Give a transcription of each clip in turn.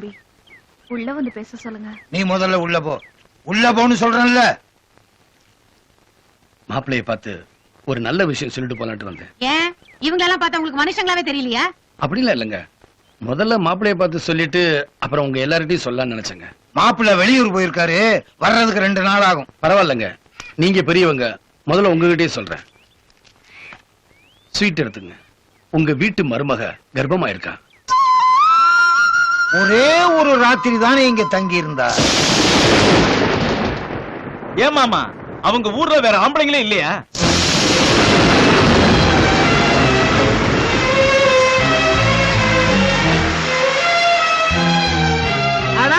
தம்பி. உள்ள வந்து பேச சொல்லுங்க. நீ முதல்ல உள்ள போ. உள்ள போன்னு சொல்றேன்ல. மாப்பிள்ளைய பார்த்து ஒரு நல்ல விஷயம் சொல்லிட்டு போலான்ட்டு வந்தேன். ஏன்? இவங்க எல்லாம் பார்த்தா உங்களுக்கு மனுஷங்களாவே தெரியலையா? அப்படிலாம் இல்லைங்க. முதல்ல மாப்பிள்ளைய பார்த்து சொல்லிட்டு அப்புறம் உங்க எல்லார்கிட்டயும் சொல்லலாம்னு நினைச்சேங்க. மாப்பிள்ளை வெளியூர் போயிருக்காரு. வர்றதுக்கு ரெண்டு நாள் ஆகும். பரவாயில்லைங்க. நீங்க பெரியவங்க. முதல்ல உங்ககிட்டயே சொல்றேன். ஸ்வீட் எடுத்துங்க. உங்க வீட்டு மருமக கர்ப்பமா ஒரே ஒரு ராத்திரி தானே இங்க தங்கி இருந்தா ஏமாமா அவங்க ஊர்ல வேற ஆம்பளைங்களே இல்லையா? அட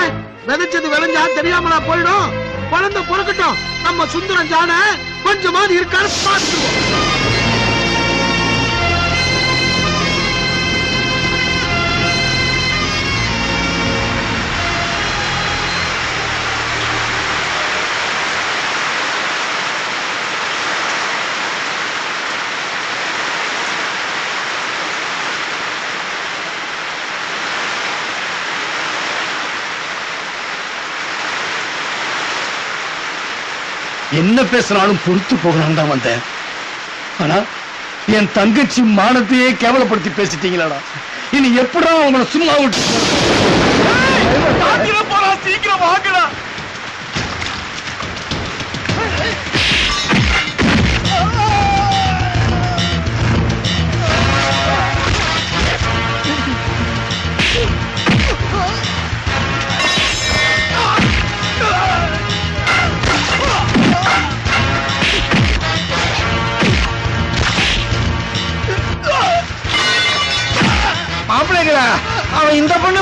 விதைச்சது விளைஞ்சா தெரியாமலா போயிடும்? குழந்தை பிறக்கட்டும். நம்ம சுந்தரம் ஜான கொஞ்சமாவது இருக்கான்னு பார்த்துருவோம் என்ன பேசினாலும் பொறுத்து போகலாம் தான் வந்தேன். ஆனா என் தங்கச்சி மானத்தையே கேவலப்படுத்தி பேசிட்டீங்களாடா. இனி எப்படா உங்களை சும்மா விட்டு சீக்கிரம் வாங்கடா.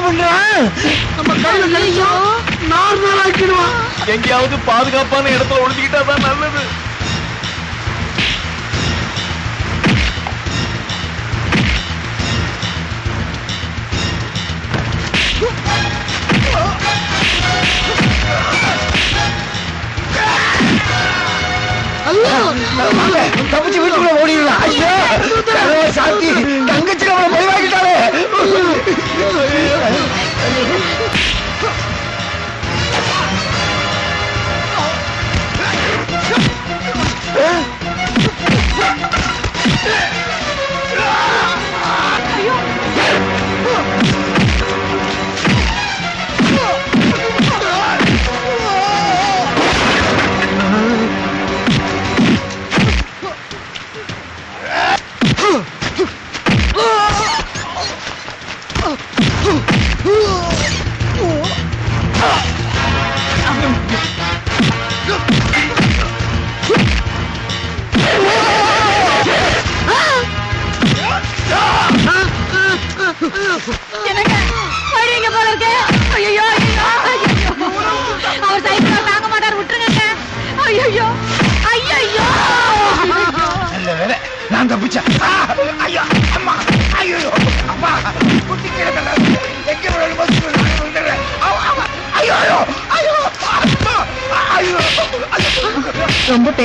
பண்றான் நம்ம கையில கிடைச்சா நார்மல் ஆக்கிடுவான் எங்கேயாவது பாதுகாப்பான இடத்துல ஒளிஞ்சுக்கிட்டா தான் நல்லது. தப்பிச்சு வீட்டுக்குள்ள ஓடிடலாம் ஐயோ. என்னங்க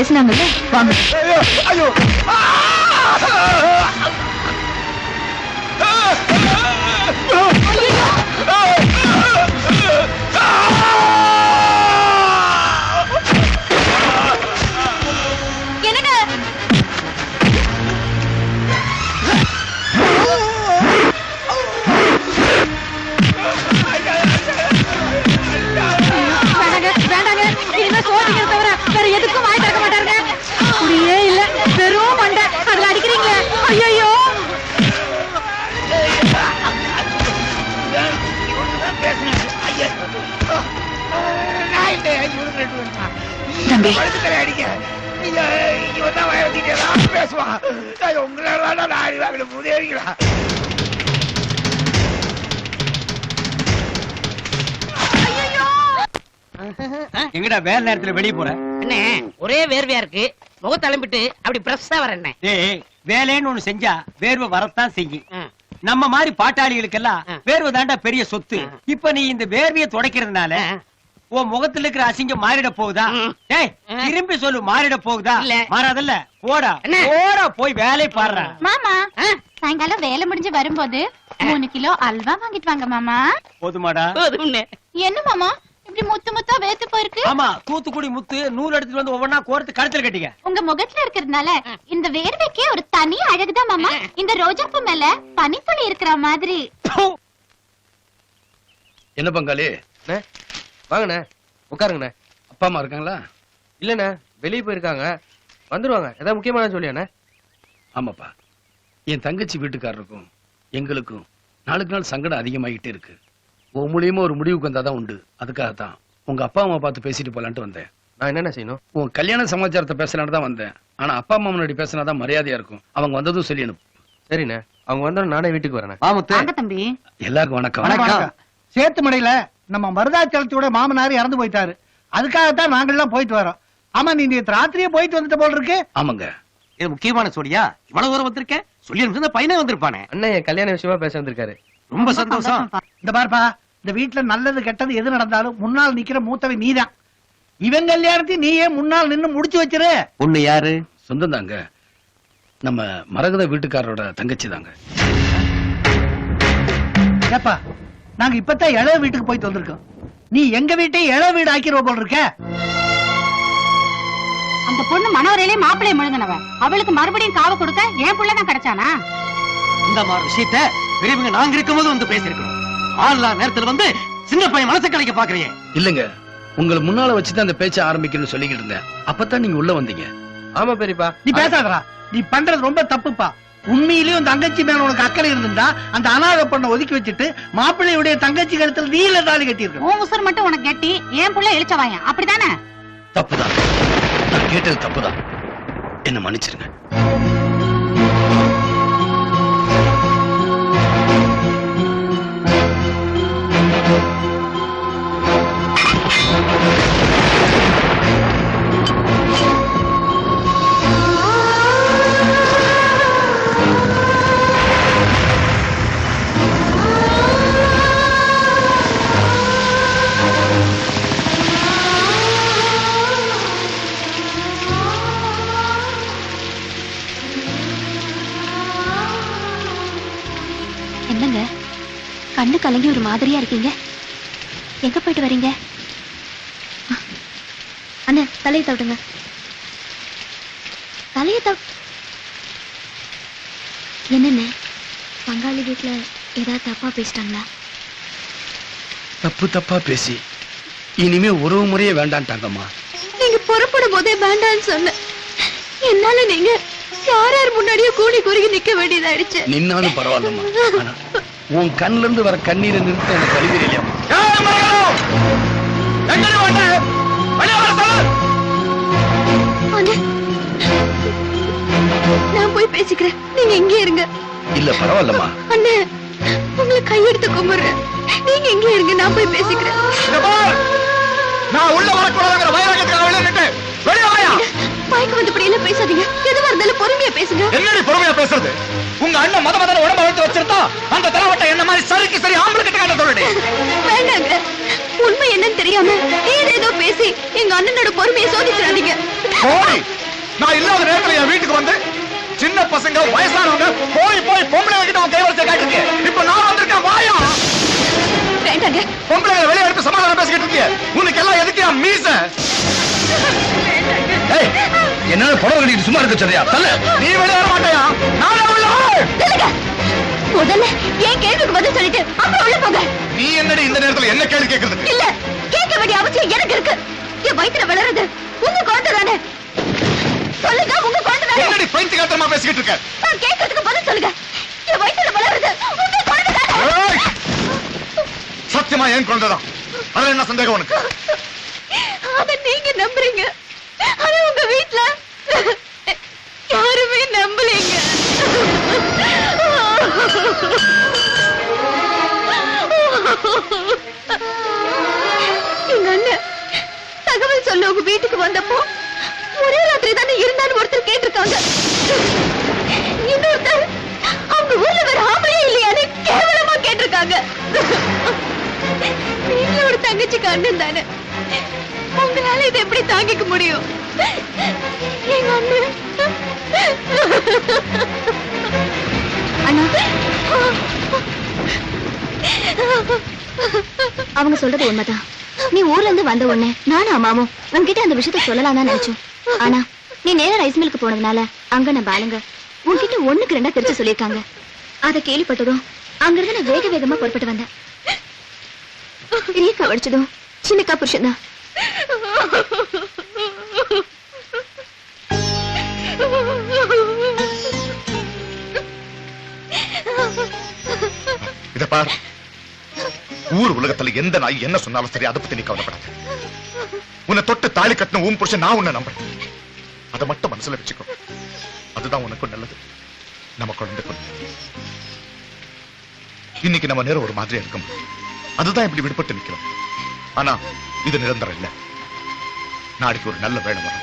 பேசினாங்கல்ல வாங்க பேசுவான். உங்களால நான்? எங்கடா வேலை நேரத்துல வெளிய போற அண்ணே ஒரே வேர்வையா இருக்கு முகத்தை அலம்பிட்டு அப்படி பிரஸ்ஸா வரேன் டேய் வேலைன்னு ஒண்ணு செஞ்சா வேர்வை வரத்தான் செய்யும். நம்ம மாதிரி பாட்டாளிகளுக்கெல்லாம். வேர்வை தாண்டா பெரிய சொத்து. இப்ப நீ இந்த வேர்வையை துடைக்கிறதுனால உன் முகத்துல இருக்கிற அசிங்கம் மாறிட போகுதா. டேய். திரும்பி சொல்லு மாறிட போகுதா? இல்ல. மாறாதல்ல போடா. போடா போய் வேலை பாடுறா மாமா? சாயங்காலம் வேலை முடிஞ்சு வரும்போது மூணு கிலோ அல்வா வாங்கிட்டு வாங்க மாமா. போதுமாடா. என்ன மாமா? இப்படி முத்து முத்தா வேத்து போயிருக்கு? ஆமா தூத்துக்குடி முத்து நூறு எடுத்துட்டு வந்து ஒவ்வொன்னா கோர்த்து கழுத்துல கட்டிக்க. உங்க முகத்துல இருக்கிறதுனால இந்த வேர்வைக்கே ஒரு தனி அழகுதான் மாமா. இந்த ரோஜாப்பூ மேல பனித்துளி இருக்கிற மாதிரி. என்ன பங்காளி? வாங்கண்ணே உட்காருங்கண்ணே. அப்பா அம்மா இருக்காங்களா? இல்லண்ணே வெளியே போயிருக்காங்க. வந்துருவாங்க. ஏதாவது முக்கியமான சொல்லியாண்ணே. ஆமாப்பா. என் தங்கச்சி வீட்டுக்காரருக்கும் எங்களுக்கும் நாளுக்கு நாள் சங்கடம் அதிகமாகிட்டே இருக்கு. உன் மூலியமா ஒரு முடிவுக்கு வந்தாதான் உண்டு. அதுக்காகத்தான். உங்க அப்பா அம்மா பார்த்து பேசிட்டு போலான்ட்டு வந்தேன். நான் என்னென்ன செய்யணும்? உன் கல்யாண சமாச்சாரத்தை பேசலான்னு தான் வந்தேன். ஆனா அப்பா அம்மா முன்னாடி பேசினாதான் மரியாதையா இருக்கும். அவங்க வந்ததும் சொல்லி அனுப்பு சரிண்ணே. அவங்க வந்தோம் நானே வீட்டுக்கு தம்பி. எல்லாருக்கும் வணக்கம். வணக்கம். சேத்துமடையில நம்ம மருதாச்சலத்தோட மாமனார் இறந்து போயிட்டாரு. அதுக்காகத்தான் நாங்கெல்லாம் போயிட்டு வரோம். ஆமா நீ நேத்து ராத்திரியே போயிட்டு வந்துட்ட போல இருக்கு. ஆமாங்க. இது முக்கியமான சோடியா? இவ்வளவு தூரம் வந்திருக்கேன் சொல்லி அனுப்பிச்சு பையனே வந்திருப்பானே. அண்ணன் என் கல்யாண விஷயமா பேச வந்திருக்காரு. ரொம்ப சந்தோஷம். இந்த பாருப்பா இந்த வீட்டுல நல்லது கெட்டது எது நடந்தாலும் முன்னால் நிக்கிற மூத்தவன் நீதான். இவன் கல்யாணத்தையும் நீயே முன்னால் நின்னு முடிச்சு வச்சிரு. பொண்ணு யாரு? சொந்தம் தாங்க நம்ம மரகத வீட்டுக்காரரோட தங்கச்சி தாங்க ஏப்பா நாங்க இப்பதான் இளைய வீட்டுக்கு போயிட்டு வந்திருக்கோம். நீ எங்க வீட்டை இளைய வீடு ஆக்கிடுவ போல இருக்க. அந்த பொண்ணு மனவரையிலே மாப்பிளைய முழுங்கினவ. அவளுக்கு மறுபடியும் காவ கொடுக்க என் புள்ளதான் கிடைச்சானா? இந்த மாதிரி விஷயத்த பெரியவங்க நாங்க இருக்கும்போது வந்து பேசிருக்கணும் ஆள்லா நேரத்துல வந்து சின்ன பையன் மனசை கலைக்க பாக்குறீங்க இல்லங்க. உங்களை முன்னால வச்சுதான் அந்த பேச்சை ஆரம்பிக்கணும்னு சொல்லிக்கிட்டு இருந்தேன். அப்பதான் நீங்க உள்ள வந்தீங்க. ஆமா பெரியப்பா. நீ பேசாதடா. நீ பண்றது ரொம்ப தப்புப்பா. உண்மையிலேயும் உன் தங்கச்சி மேல உனக்கு அக்கறை இருந்திருந்தா அந்த அனாதை பொண்ணை ஒதுக்கி வச்சுட்டு மாப்பிள்ளையுடைய தங்கச்சி கழுத்துல நீல தாலி கட்டியிருக்க உன் உசுர் மட்டும் உனக்கு கெட்டி என் புள்ள இழிச்சவாயன் அப்படிதானே தப்புதான். நான் கேட்டது தப்புதான். என்ன மன்னிச்சிருங்க. மாதிரியா இருக்கீங்க? எங்க போயிட்டு வரீங்க? அண்ணா தலையை தவிடுங்க தலையை தவ என்னண்ணே? பங்காளி வீட்டுல ஏதாவது தப்பா பேசிட்டாங்களா? தப்பு தப்பா பேசி. இனிமே உறவு முறையே வேண்டான்ட்டாங்கம்மா. நீங்க புறப்படும் போதே வேண்டான்னு சொன்ன என்னால நீங்க யார் யார் முன்னாடியே கூடி குறுகி நிக்க வேண்டியதாயிடுச்சு. நின்னாலும் பரவாயில்லம்மா. உன் கண்ணுல இருந்து வர கண்ணீரை நிறுத்த எனக்கு வழி தெரியலையா அண்ணே, நான் போய் பேசிக்கிறேன். நீங்க இங்கே இருங்க. இல்ல பரவாயில்லம்மா. அண்ணே உங்களை கையெடுத்து கும்பிடுறேன். நீங்க இங்கே இருங்க நான் போய் பேசிக்கிறேன். நான் உள்ள வரக்கூடாதுங்கிற வைராகத்துக்காக வெளியே நின்று வெளியே வாயா. மயக்க வந்து இப்படி எல்லாம் பேசாதீங்க. எதுவா இருந்தாலும் பொறுமையா பேசுங்க. என்னடி பொறுமையா பேசுறது? உங்க அண்ணன் மத மதன உடம்ப வளர்த்து வச்சிருந்தா அந்த தலைவட்ட என்ன மாதிரி சரிக்கு சரி ஆம்பளை கிட்ட காட்ட சொல்லுடி? வேண்டாங்க. உண்மை என்னன்னு தெரியாம ஏதேதோ பேசி எங்க அண்ணனோட பொறுமையை சோதிச்சிடாதீங்க. போடி. நான் இல்லாத நேரத்துல என் வீட்டுக்கு வந்து சின்ன பசங்க வயசானவங்க போய் போய் பொம்பளை கிட்ட உன் கைவரத்தை காட்டிருக்கேன் இப்ப நான் வந்திருக்கேன் வாயா. வேண்டாங்க. பொம்பளை வெளியே எடுத்து சமாதானம் பேசிக்கிட்டு இருக்கிய. உனக்கு எல்லாம் எதுக்கு மீச? என்னால புடவை கட்டிட்டு சும்மா இருக்க சொல்றியா? தல்ல நீ வெளியே வர மாட்டாயா? நானே உள்ள முதல்ல என் கேள்விக்கு பதில் சொல்லிட்டு அப்புறம் உள்ள போங்க. நீ என்னடி இந்த நேரத்துல என்ன கேள்வி கேக்குறது? இல்ல கேட்க வேண்டிய அவசியம் எனக்கு இருக்கு. என் வயித்துல வளருது. உங்க குழந்தை தானே? சொல்லுங்க உங்க குழந்தை தானே? என்னடி பைத்திய காத்திரமா பேசிக்கிட்டு இருக்க? நான் கேட்கறதுக்கு பதில் சொல்லுங்க. என் வயித்துல வளருது. உங்க குழந்தை தானே! சத்தியமா என் குழந்தைதான்? அதுல என்ன சந்தேகம் உனக்கு? அத நீங்க நம்புறீங்க. ஆனா உங்க வீட்ல யாருமே நம்பலீங்க. எங்க அண்ணன் தகவல் சொல்ல உங்க வீட்டுக்கு வந்தப்போ ஒரே ராத்திரி தானே இருந்தான்னு ஒருத்தர் கேட்டிருக்காங்க. இன்னொருத்தர் அவங்க ஊர்ல வேற ஆம்பளையே இல்லையான்னு கேவலமா கேட்டிருக்காங்க. வீட்டுல ஒரு தங்கச்சிக்கு அண்ணன் தானே. உங்களால இதை எப்படி தாங்கிக்க முடியும்? எங்க அண்ணன் அண்ணா. அவங்க சொல்றது உண்மைதான். நீ ஊர்ல இருந்து வந்த உடனே நானும் அம்மாவும் உன்கிட்ட அந்த விஷயத்த சொல்லலாம் நினைச்சோம். ஆனா நீ நேரா ரைஸ் மில்க்கு போனதுனால அங்க நம்ம ஆளுங்க உன்கிட்ட ஒண்ணுக்கு ரெண்டா தெரிச்சு சொல்லியிருக்காங்க. அதை கேள்விப்பட்டதும் அங்கிருந்து நான் வேக வேகமா புறப்பட்டு வந்தேன். பெரியக்கா சின்னக்கா புருஷன் தான் இத பார். ஊர் உலகத்துல எந்த நாய் என்ன சொன்னாலும் சரி அதை பத்தி நீ கவலைப்படாத. உன்னை தொட்டு தாலி கட்டின உன் புருஷன் நான் உன்னை நம்புறேன். அதை மட்டும் மனசுல வச்சுக்கோ. அதுதான் உனக்கும் நல்லது. நம்ம குழந்தைக்கும் இன்னைக்கு நம்ம நேரம் ஒரு மாதிரி இருக்கும். அதுதான் இப்படி விடுபட்டு நிக்கிறோம். ஆனா இது நிரந்தரம் இல்ல. நாளைக்கு ஒரு நல்ல வேலை வரும்.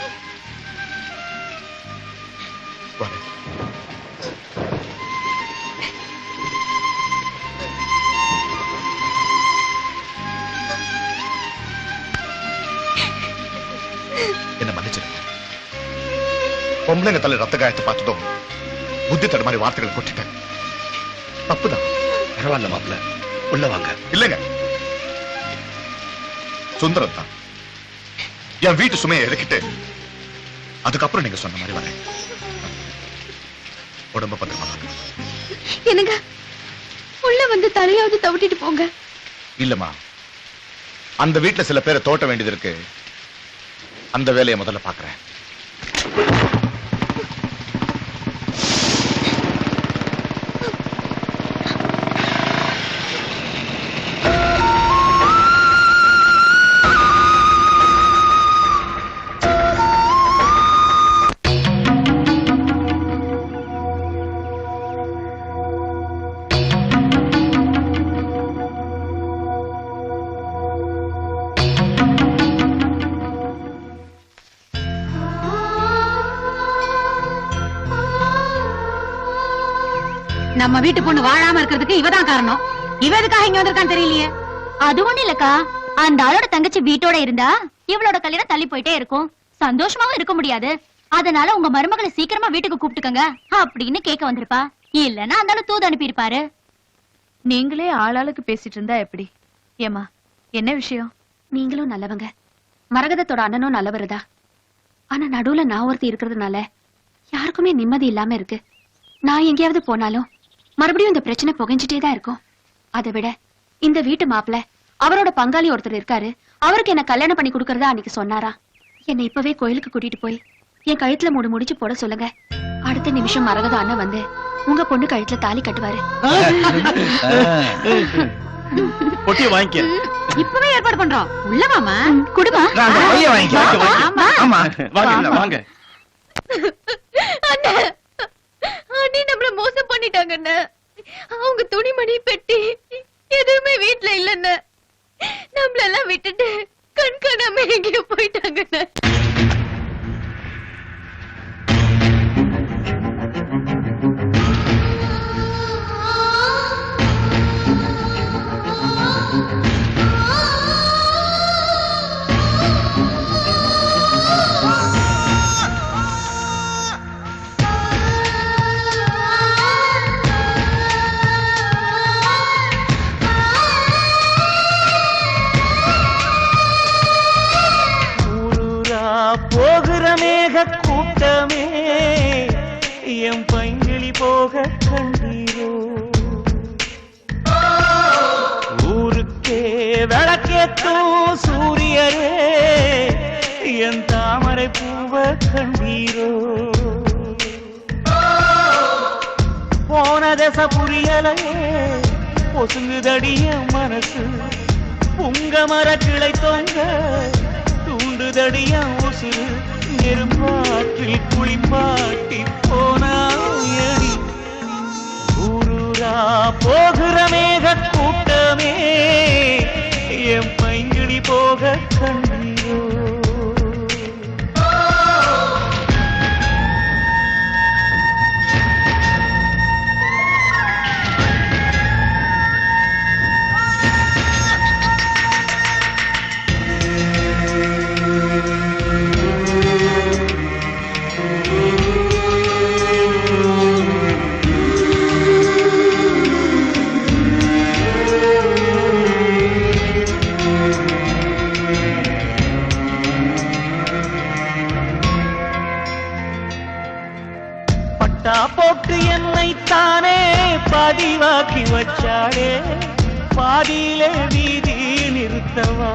என்ன மன்னிச்சிருங்க. பொம்பளைங்க தலை ரத்த காயத்தை பார்த்ததும் புத்தி தட மாதிரி வார்த்தைகளை கொட்டிட்டேன். தப்புதான். பரவாயில்ல மாப்பிள்ள. உள்ள வாங்க. இல்லைங்க. சுந்தரம் தான். என் வீட்டு சுமையை இறக்கிட்டு அதுக்கப்புறம் நீங்க சொன்ன மாதிரி வரேன். உடம்ப பத்திரமா. என்னங்க? உள்ள வந்து தலையாவது தவிட்டிட்டு போங்க. இல்லம்மா. அந்த வீட்டுல சில பேரை தோட்ட வேண்டியது இருக்கு. அந்த வேலையை முதல்ல பாக்குறேன் நம்ம வீட்டு பொண்ணு வாழாம இருக்கிறதுக்கு இவதான் காரணம். இவ எதுக்காக இங்க வந்திருக்கான்னு தெரியலையே. அது ஒண்ணு இல்லக்கா. அந்த ஆளோட தங்கச்சி வீட்டோட இருந்தா இவளோட கல்யாணம் தள்ளி போயிட்டே இருக்கும். சந்தோஷமாவும் இருக்க முடியாது. அதனால உங்க மருமகளை சீக்கிரமா வீட்டுக்கு கூப்பிட்டுக்கங்க அப்படின்னு கேட்க வந்திருப்பா. இல்லன்னா அந்த ஆளு தூது அனுப்பியிருப்பாரு. நீங்களே ஆளாளுக்கு பேசிட்டு இருந்தா எப்படி? ஏமா என்ன விஷயம்? நீங்களும் நல்லவங்க. மரகதத்தோட அண்ணனும் நல்லவருதா? ஆனா நடுவுல நான் ஒருத்தி இருக்கிறதுனால யாருக்குமே நிம்மதி இல்லாம இருக்கு. நான் எங்கேயாவது போனாலும் மறுபடியும் இந்த பிரச்சனை புகைஞ்சிட்டே தான் இருக்கும். அதை விட இந்த வீட்டு மாப்பிள அவரோட பங்காளி ஒருத்தர் இருக்காரு. அவருக்கு என்ன கல்யாணம் பண்ணி கொடுக்கறதா அன்னைக்கு சொன்னாரா? என்னை இப்பவே கோயிலுக்கு கூட்டிட்டு போய் என் கழுத்துல மூடு முடிச்சு போட சொல்லுங்க. அடுத்த நிமிஷம் மரகத அண்ணன் வந்து உங்க பொண்ணு கழுத்துல தாலி கட்டுவாரு. பொட்டிய வாங்கிக்க. இப்பவே ஏற்பாடு பண்றோம். உள்ள வாமா குடுமா. வாங்க வாங்க. அண்ணி நம்மள மோசம் பண்ணிட்டாங்கண்ண. அவங்க துணிமணி பெட்டி எதுவுமே வீட்ல இல்லன்னு நம்மள எல்லாம் விட்டுட்டு கண்காணாம எங்கேயோ போயிட்டாங்க போகிற மேக கூட்டமே என் பைங்கிளி போக கண்டீரோ? ஊருக்கே விளக்கேத்தும் சூரியரே என் தாமரை பூவ கண்டீரோ? போன தச புரியலையே பொசுங்குதடிய மனசு உங்க மர கிளை தொங்க தூண்டுதடிய உசுறு நெரும்பாற்றில் குளிப்பாட்டி போனாயடி. ஊரூரா போகிற மேக கூட்டமே என் பைங்கிளி போக கண்டீரோ பாதியிலே வீதி நிறுத்தவா?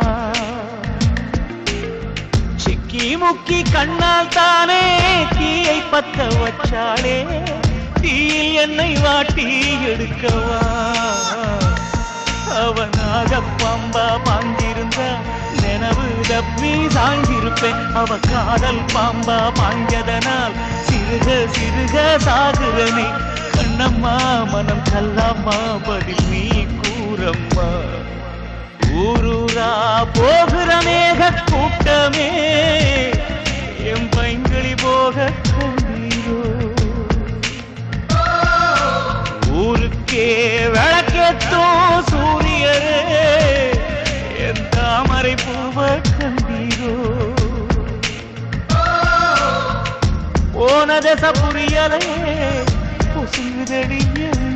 சிக்கி முக்கி கண்ணால் தானே தீயை பத்த வச்சாலே தீயில் என்னை வாட்டி எடுக்கவா? அவனாக பம்பா பாஞ்சிருந்தா நினைவு தப்பி சாய்ந்திருப்பேன் அவ காதல் பாம்பா பாஞ்சதனால் சிறுக சிறுக சாகுதனே கண்ணம்மா மனம் கல்லாமா பதில் நீ கூறம்மா ஊரூரா போகிற மேக கூட்டமே என் பைங்களி போக கண்டீரோ. ஊருக்கே விளக்கேத்தோ சூரியரே என் தாமரை பூவ கண்டீரோ. போன தசை புரியலே பொசுங்குதடி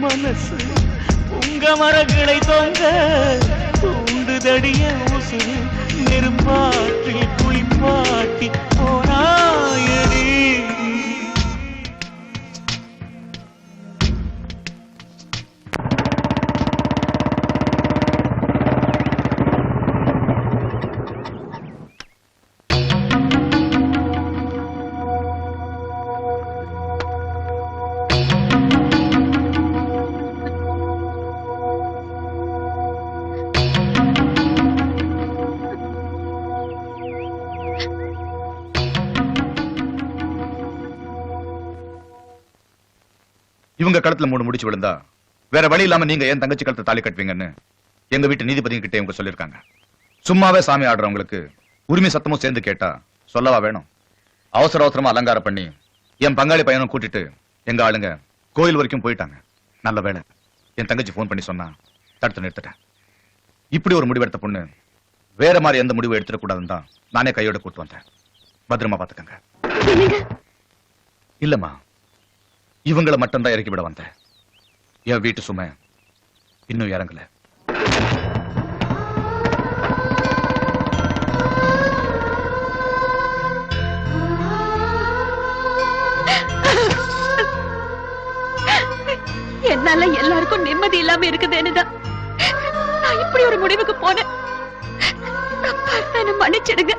மனசு. மனசு உங்க மரங்களை தொங்க தூண்டுதடிய உசுறு நெருப்பாற்றில் குளிப்பாட்டி போனாயடி. இவங்க கழுத்துல மூணு முடிச்சு விழுந்தா வேற வழி இல்லாம நீங்க ஏன் தங்கச்சி கழுத்தை தாலி கட்டுவீங்கன்னு எங்க வீட்டு நீதிபதி கிட்ட இவங்க சொல்லிருக்காங்க சும்மாவே சாமி ஆடுறவங்களுக்கு உரிமை சத்தமும் சேர்ந்து கேட்டா சொல்லவா வேணும்? அவசர அவசரமா அலங்காரம் பண்ணி என் பங்காளி பையனும் கூட்டிட்டு எங்க ஆளுங்க கோயில் வரைக்கும் போயிட்டாங்க. நல்ல வேளை என் தங்கச்சி ஃபோன் பண்ணி சொன்னா தடுத்து நிறுத்திட்டேன். இப்படி ஒரு முடிவெடுத்த பொண்ணு வேற மாதிரி எந்த முடிவு எடுத்துடக்கூடாதுன்னு தான் நானே கையோட கூட்டு வந்தேன். பத்திரமா பாத்துக்கங்க இல்லம்மா. இவங்களை மட்டும்தான் இறக்கி விட வந்தேன். என் வீட்டு சுமை இன்னும் இறங்கல. என்னால எல்லாருக்கும் நிம்மதி இல்லாம இருக்குதுன்னுதான் நான் இப்படி ஒரு முடிவுக்கு போனேன். மன்னிச்சிடுங்க.